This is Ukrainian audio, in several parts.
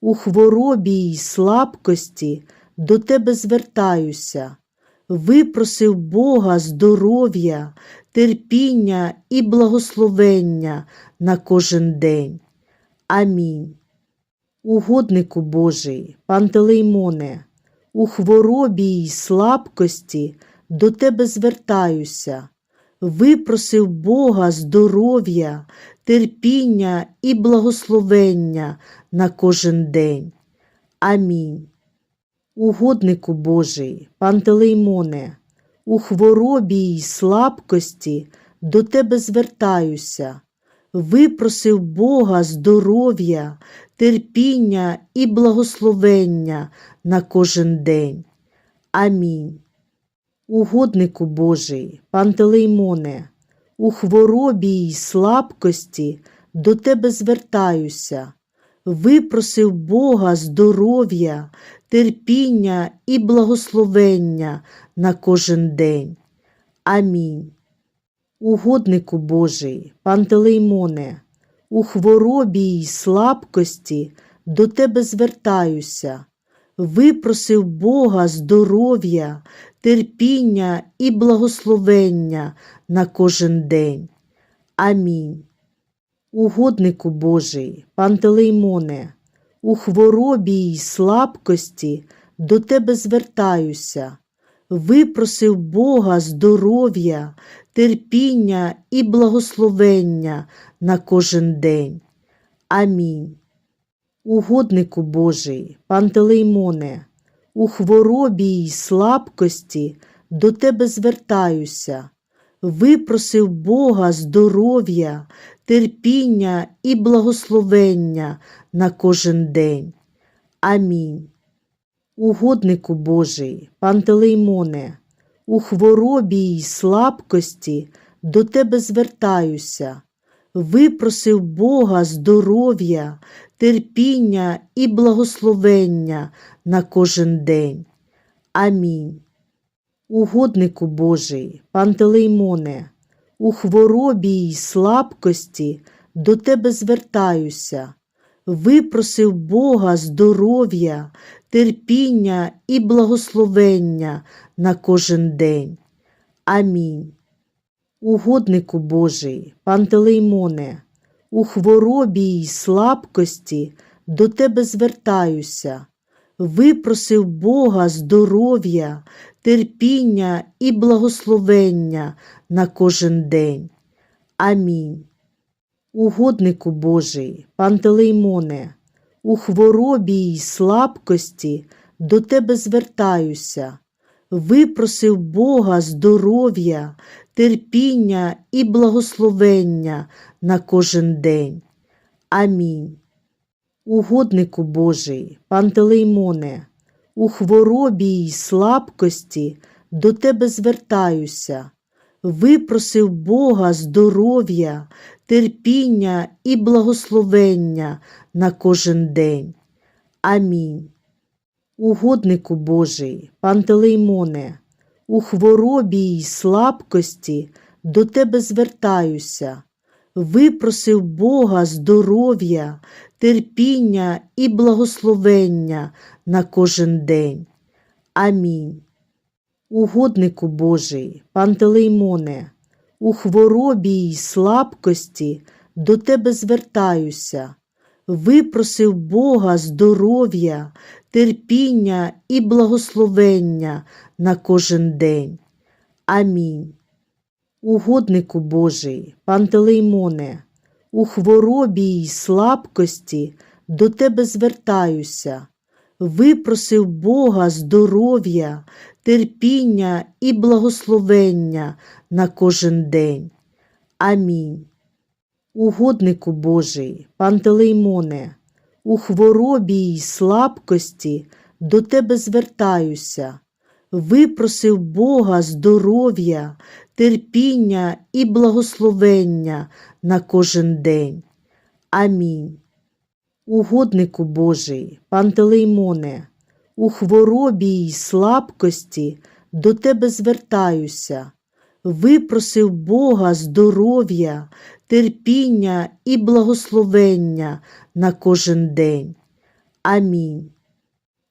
у хворобі й слабкості до тебе звертаюся, випросив Бога здоров'я, терпіння і благословення на кожен день. Амінь. Угоднику Божий, Пантелеймоне, у хворобі й слабкості до тебе звертаюся, випросив Бога здоров'я, терпіння і благословення на кожен день. Амінь. Угоднику Божий, Пантелеймоне, у хворобі й слабкості до тебе звертаюся, випросив Бога здоров'я, терпіння і благословення на кожен день. Амінь. Угоднику Божий, Пантелеймоне, у хворобі й слабкості до тебе звертаюся, випросив Бога здоров'я, терпіння і благословення на кожен день. Амінь. Угоднику Божий, Пантелеймоне, у хворобі й слабкості до тебе звертаюся, випросив Бога здоров'я, терпіння і благословення на кожен день. Амінь. Угоднику Божий, Пантелеймоне, у хворобі й слабкості до тебе звертаюся, випросив Бога здоров'я, терпіння і благословення на кожен день. Амінь. Угоднику Божий, Пантелеймоне, у хворобі й слабкості до тебе звертаюся, випросив Бога здоров'я, терпіння і благословення на кожен день. Амінь. Угоднику Божий, Пантелеймоне, у хворобі й слабкості до тебе звертаюся, випросив Бога здоров'я, терпіння і благословення на кожен день. Амінь. Угоднику Божий, Пантелеймоне, у хворобі й слабкості до тебе звертаюся, випросив Бога здоров'я, терпіння і благословення на кожен день. Амінь. Угоднику Божий, Пантелеймоне, у хворобі й слабкості до тебе звертаюся, випросив Бога здоров'я, терпіння і благословення на кожен день. Амінь. Угоднику Божий, Пантелеймоне, у хворобі й слабкості до тебе звертаюся, випросив Бога здоров'я, терпіння і благословення на кожен день. Амінь. Угоднику Божий, Пантелеймоне, у хворобі й слабкості до тебе звертаюся, випросив Бога здоров'я, терпіння і благословення на кожен день. Амінь. Угоднику Божий, Пантелеймоне, у хворобі й слабкості до тебе звертаюся, випросив Бога здоров'я, терпіння і благословення на кожен день. Амінь. Угоднику Божий, Пантелеймоне, у хворобі й слабкості до тебе звертаюся, випросив Бога здоров'я, терпіння і благословення на кожен день. Амінь. Угоднику Божий, Пантелеймоне, у хворобі й слабкості до тебе звертаюся, випросив Бога здоров'я, терпіння і благословення на кожен день. Амінь. Угоднику Божий, Пантелеймоне, у хворобі й слабкості до тебе звертаюся, випросив Бога здоров'я, терпіння і благословення на кожен день. Амінь. Угоднику Божий, Пантелеймоне, у хворобі й слабкості до тебе звертаюся, випросив Бога здоров'я, терпіння і благословення на кожен день. Амінь.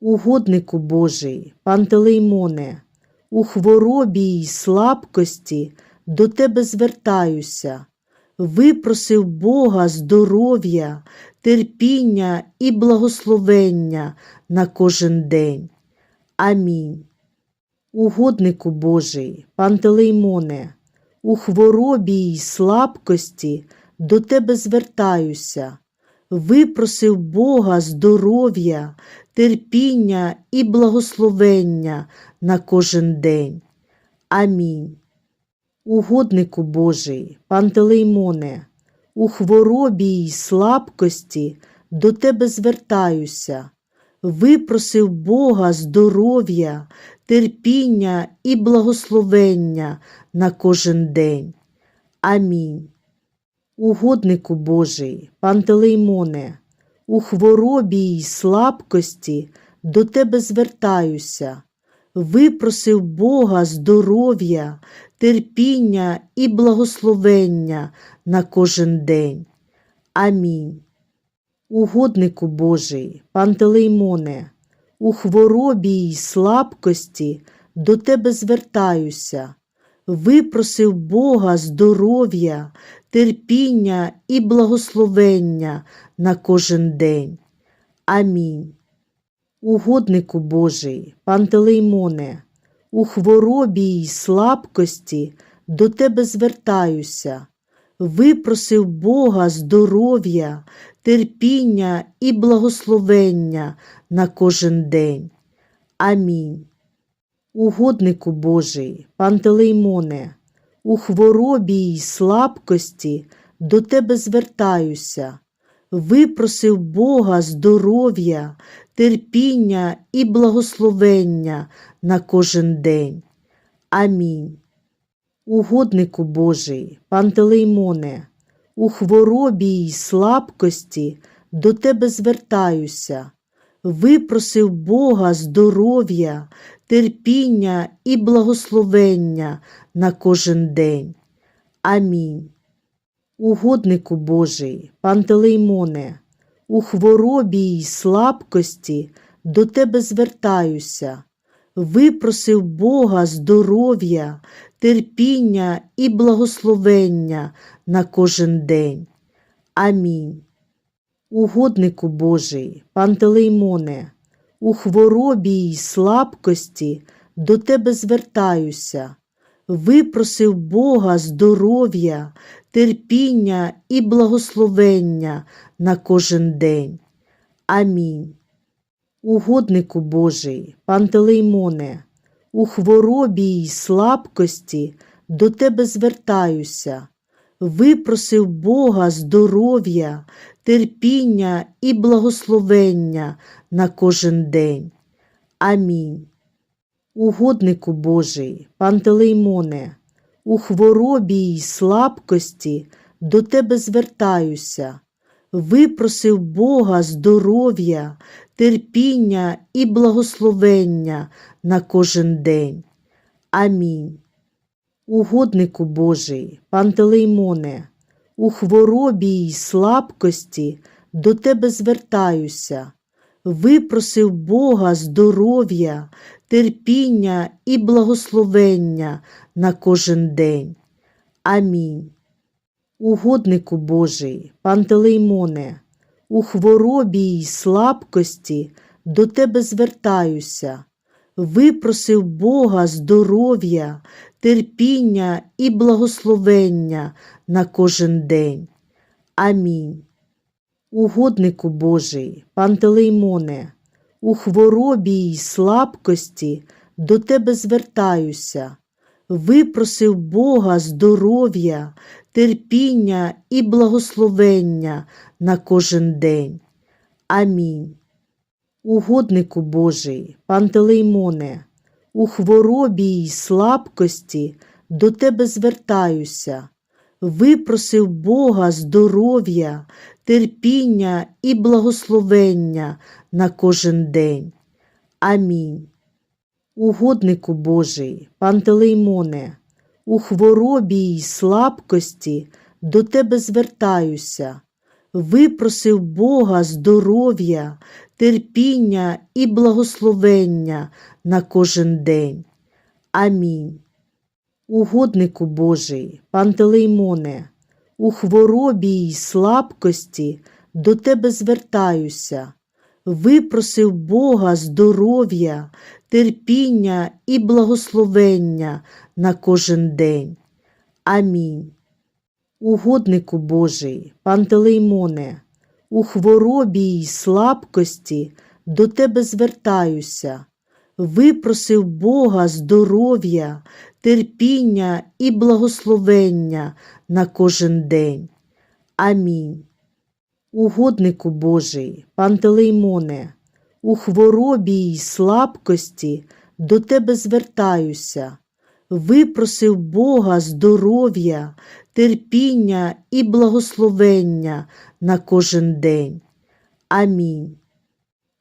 Угоднику Божий, Пантелеймоне, у хворобі й слабкості до тебе звертаюся, випросив Бога здоров'я, терпіння і благословення на кожен день. Амінь. Угоднику Божий, Пантелеймоне, у хворобі й слабкості до тебе звертаюся, випросив Бога здоров'я, терпіння і благословення на кожен день. Амінь. Угоднику Божий, Пантелеймоне, у хворобі й слабкості до тебе звертаюся, випросив Бога здоров'я, терпіння і благословення на кожен день. Амінь. Угоднику Божий, Пантелеймоне, у хворобі й слабкості до тебе звертаюся, випросив Бога здоров'я, терпіння і благословення на кожен день. Амінь. Угоднику Божий, Пантелеймоне, у хворобі й слабкості до тебе звертаюся, випросив Бога здоров'я, терпіння і благословення на кожен день. Амінь. Угоднику Божий, Пантелеймоне, у хворобі й слабкості до тебе звертаюся, випросив Бога здоров'я, терпіння і благословення на кожен день. Амінь. Угоднику Божий, Пантелеймоне, у хворобі й слабкості до тебе звертаюся, випросив Бога здоров'я, терпіння і благословення на кожен день. Амінь. Угоднику Божий, Пантелеймоне, у хворобі й слабкості до тебе звертаюся, випросив Бога здоров'я, терпіння і благословення на кожен день. Амінь. Угоднику Божий, Пантелеймоне, у хворобі й слабкості до тебе звертаюся, випросив Бога здоров'я, терпіння і благословення на кожен день. Амінь. Угоднику Божий, Пантелеймоне, у хворобі й слабкості до тебе звертаюся, випросив Бога здоров'я, терпіння і благословення на кожен день. Амінь. Угоднику Божий, Пантелеймоне, у хворобі й слабкості до тебе звертаюся, випросив Бога здоров'я, терпіння і благословення на кожен день. Амінь. Угоднику Божий, Пантелеймоне, у хворобі й слабкості до тебе звертаюся, випросив Бога здоров'я, терпіння і благословення на кожен день. Амінь. Угоднику Божий, Пантелеймоне, у хворобі й слабкості до тебе звертаюся, випросив Бога здоров'я, терпіння і благословення на кожен день. Амінь. Угоднику Божий, Пантелеймоне, у хворобі й слабкості до тебе звертаюся, випросив Бога здоров'я, терпіння і благословення на кожен день. Амінь. Угоднику Божий, Пантелеймоне, у хворобі й слабкості до тебе звертаюся, випросив Бога здоров'я, терпіння і благословення на кожен день. Амінь. Угоднику Божий, Пантелеймоне, у хворобі й слабкості до тебе звертаюся, випросив Бога здоров'я, терпіння і благословення на кожен день. Амінь. Угоднику Божий, Пантелеймоне, у хворобі й слабкості до тебе звертаюся, випросив Бога здоров'я, терпіння і благословення на кожен день. Амінь. Угоднику Божий, Пантелеймоне, у хворобі й слабкості до тебе звертаюся, випросив Бога здоров'я, терпіння і благословення на кожен день. Амінь. Угоднику Божий, Пантелеймоне, у хворобі й слабкості до тебе звертаюся, випросив Бога здоров'я, терпіння і благословення на кожен день. Амінь. Угоднику Божий, Пантелеймоне, у хворобі й слабкості до тебе звертаюся, випросив Бога здоров'я, терпіння і благословення на кожен день. Амінь.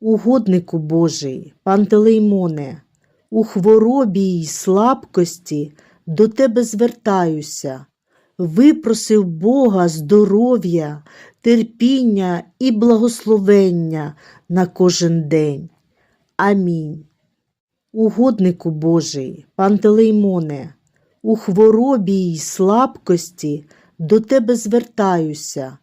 Угоднику Божий, Пантелеймоне, у хворобі й слабкості до тебе звертаюся, випросив Бога здоров'я, терпіння і благословення на кожен день. Амінь. Угоднику Божий, Пантелеймоне, у хворобі й слабкості до тебе звертаюся,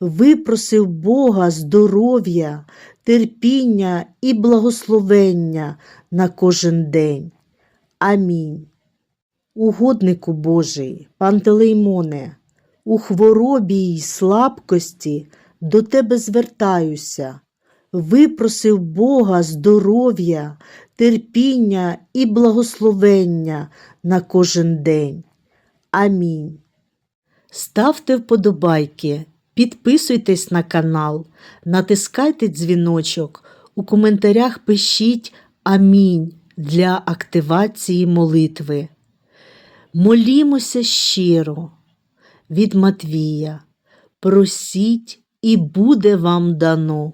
випросив Бога здоров'я, терпіння і благословення на кожен день. Амінь. Угоднику Божий, Пантелеймоне, у хворобі й слабкості до тебе звертаюся, випросив Бога здоров'я, терпіння і благословення на кожен день. Амінь. Ставте вподобайки, підписуйтесь на канал, натискайте дзвіночок, у коментарях пишіть Амінь для активації молитви. Молімося щиро від Матвія. Просіть і буде вам дано.